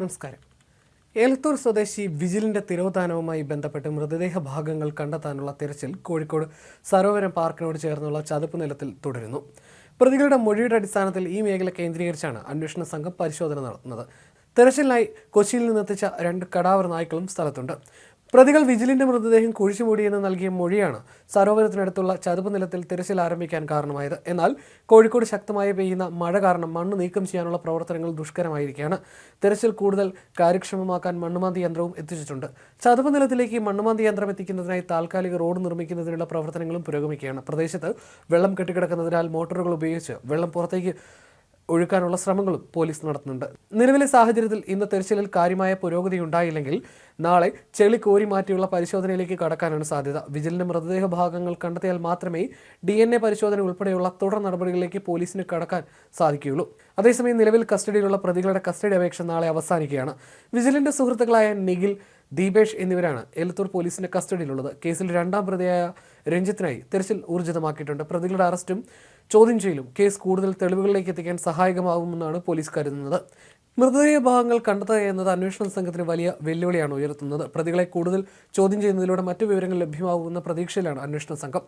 നമസ്കാരം. ഏലത്തൂർ സ്വദേശി വിജിലിന്റെ തിരോധാനവുമായി ബന്ധപ്പെട്ട് മൃതദേഹ ഭാഗങ്ങൾ കണ്ടെത്താനുള്ള തിരച്ചിൽ കോഴിക്കോട് സരോവരം പാർക്കിനോട് ചേർന്നുള്ള ചതുപ്പ് നിലത്തിൽ തുടരുന്നു. പ്രതികളുടെ മൊഴിയുടെ അടിസ്ഥാനത്തിൽ ഈ മേഖല കേന്ദ്രീകരിച്ചാണ് അന്വേഷണ സംഘം പരിശോധന നടത്തുന്നത്. തെരച്ചിലിനായി കൊച്ചിയിൽ നിന്നെത്തിച്ച രണ്ട് കടാവർ നായ്ക്കളും സ്ഥലത്തുണ്ട്. പ്രതികൾ വിജിലിന്റെ മൃതദേഹം കുഴിച്ചുമൂടിയെന്ന് നൽകിയ മൊഴിയാണ് സരോവരത്തിനടുത്തുള്ള ചതുപ്പ് നിലത്തിൽ തിരച്ചിൽ ആരംഭിക്കാൻ കാരണമായത്. എന്നാൽ കോഴിക്കോട് ശക്തമായി പെയ്യുന്ന മഴ കാരണം മണ്ണ് നീക്കം ചെയ്യാനുള്ള പ്രവർത്തനങ്ങൾ ദുഷ്കരമായിരിക്കുകയാണ്. തിരച്ചിൽ കൂടുതൽ കാര്യക്ഷമമാക്കാൻ മണ്ണുമാന്തി യന്ത്രവും എത്തിച്ചിട്ടുണ്ട്. ചതുപ്പ് നിലത്തിലേക്ക് മണ്ണുമാന്തി യന്ത്രം എത്തിക്കുന്നതിനായി താൽക്കാലിക റോഡ് നിർമ്മിക്കുന്നതിനുള്ള പ്രവർത്തനങ്ങളും പുരോഗമിക്കുകയാണ്. പ്രദേശത്ത് വെള്ളം കെട്ടിക്കിടക്കുന്നതിനാൽ മോട്ടോറുകൾ ഉപയോഗിച്ച് വെള്ളം പുറത്തേക്ക് ഒഴുക്കാനുള്ള ശ്രമങ്ങളും പോലീസ് നടത്തുന്നുണ്ട്. നിലവിലെ സാഹചര്യത്തിൽ ഇന്ന് തെരച്ചിലിൽ കാര്യമായ പുരോഗതി ഉണ്ടായില്ലെങ്കിൽ നാളെ ചെളി കോരി മാറ്റിയുള്ള പരിശോധനയിലേക്ക് കടക്കാനാണ് സാധ്യത. വിജിലിന്റെ മൃതദേഹ ഭാഗങ്ങൾ കണ്ടെത്തിയാൽ മാത്രമേ ഡി എൻ എ പരിശോധന ഉൾപ്പെടെയുള്ള തുടർ നടപടികളിലേക്ക് പോലീസിന് കടക്കാൻ സാധിക്കുകയുള്ളൂ. അതേസമയം നിലവിൽ കസ്റ്റഡിയിലുള്ള പ്രതികളുടെ കസ്റ്റഡി അപേക്ഷ നാളെ അവസാനിക്കുകയാണ്. വിജിലിന്റെ സുഹൃത്തുക്കളായ നിഖിൽ ദീപേഷ് എന്നിവരാണ് എലത്തൂർ പോലീസിന്റെ കസ്റ്റഡിയിലുള്ളത്. കേസിൽ രണ്ടാം പ്രതിയായ രഞ്ജിത്തിനായി തെരച്ചിൽ ഊർജിതമാക്കിയിട്ടുണ്ട്. പ്രതികളുടെ അറസ്റ്റും ചോദ്യം ചെയ്യലും കേസ് കൂടുതൽ തെളിവുകളിലേക്ക് എത്തിക്കാൻ സഹായകമാകുമെന്നാണ് പോലീസ് കരുതുന്നത്. മൃതദേഹ ഭാഗങ്ങൾ കണ്ടെത്തുക എന്നത് അന്വേഷണ സംഘത്തിന് വലിയ വെല്ലുവിളിയാണ് ഉയർത്തുന്നത്. പ്രതികളെ കൂടുതൽ ചോദ്യം ചെയ്യുന്നതിലൂടെ മറ്റു വിവരങ്ങൾ ലഭ്യമാകുമെന്ന പ്രതീക്ഷയിലാണ് അന്വേഷണ സംഘം.